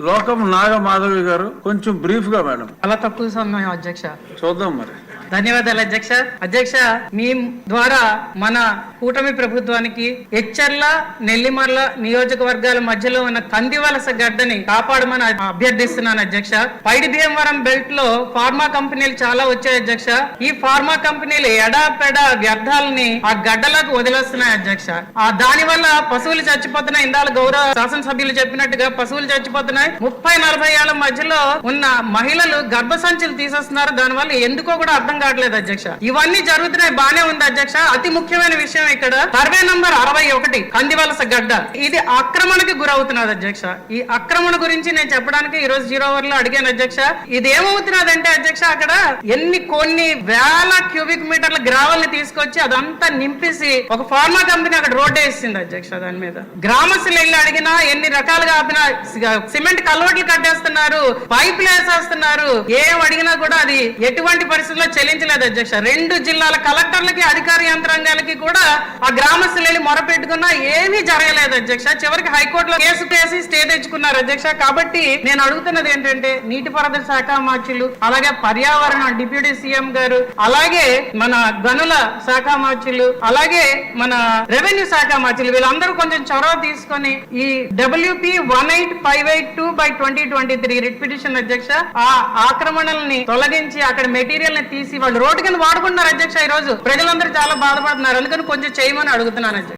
లోకం నాగ మాధవి గారు కొంచెం బ్రీఫ్గా మేడం. చాలా తక్కువ సమయం అధ్యక్ష. చూద్దాం మరి. ధన్యవాదాలు అధ్యక్ష. అధ్యక్ష మీ ద్వారా మన కూటమి ప్రభుత్వానికి ఎచ్చర్ల నెల్లిమర్ల నియోజకవర్గాల మధ్యలో ఉన్న కందివలస గడ్డని కాపాడమని అభ్యర్థిస్తున్నాను అధ్యక్ష. పైడి భీమవరం బెల్ట్లో ఫార్మా కంపెనీలు చాలా వచ్చాయి అధ్యక్ష. ఈ ఫార్మా కంపెనీలు ఎడాపెడ వ్యర్థాలని ఆ గడ్డలకు వదిలేస్తున్నాయి అధ్యక్ష. ఆ దాని వల్ల పశువులు చచ్చిపోతున్నాయి ఇందాల గౌరవ శాసనసభ్యులు చెప్పినట్టుగా పశువులు చచ్చిపోతున్నాయి. ముప్పై నలభై ఏళ్ళ మధ్యలో ఉన్న మహిళలు గర్భసంచులు తీసేస్తున్నారు దానివల్ల ఎందుకో కూడా అర్థం కావట్లేదు అధ్యక్ష. ఇవన్నీ జరుగుతున్నాయి బానే ఉంది అధ్యక్ష. అతి ముఖ్యమైన విషయం ఇక్కడ సర్వే నంబర్ అరవై ఒకటి కందివలస గడ్డ. ఇది ఆక్రమణకి గురవుతున్నది అధ్యక్ష. ఈ ఆక్రమణ గురించి నేను చెప్పడానికి ఈ రోజు జీరో అవర్లో అడిగాను అధ్యక్ష. ఇది ఏమవుతున్నదంటే అధ్యక్ష అక్కడ ఎన్ని కొన్ని వేల క్యూబిక్ మీటర్ల గ్రావెల్ని తీసుకొచ్చి అదంతా నింపేసి ఒక ఫార్మా కంపెనీ అక్కడ రోడ్ వేసింది అధ్యక్ష దాని మీద. గ్రామస్తులు వెళ్ళి అడిగినా ఎన్ని రకాలుగా ఆపినా సిమెంట్ కల్వర్ట్లు కట్టేస్తున్నారు పైపులు వేసేస్తున్నారు. ఏం అడిగినా కూడా అది ఎటువంటి పరిస్థితుల్లో చెల్లించలేదు అధ్యక్ష. రెండు జిల్లాల కలెక్టర్లకి అధికార యంత్రాంగాలకి కూడా ఆ గ్రామస్తులు వెళ్ళి మొరపెట్టుకున్నా ఏమీ జరగలేదు అధ్యక్ష. చివరికి హైకోర్టులో కేసు వేసి స్టే తెచ్చుకున్నారు అధ్యక్ష. కాబట్టి నేను అడుగుతున్నది ఏంటంటే నీటిపారుదల శాఖ మార్చులు అలాగే పర్యావరణ డిప్యూటీ సీఎం గారు అలాగే మన గనుల శాఖ మార్చులు అలాగే మన రెవెన్యూ శాఖ మార్చులు వీళ్ళందరూ కొంచెం చొరవ తీసుకొని ఈ WP one eight five eight two by twenty twenty three writ petition అధ్యక్ష ఆ ఆక్రమణల్ని తొలగించి అక్కడ మెటీరియల్ని తీసి వాళ్ళు రోడ్డు కింద వాడుకుంటున్నారు అధ్యక్ష ఈ రోజు ప్రజలందరూ చాలా బాధపడుతున్నారు. అందుకని కొంచెం చేయమని అడుగుతున్నాను అధ్యక్ష.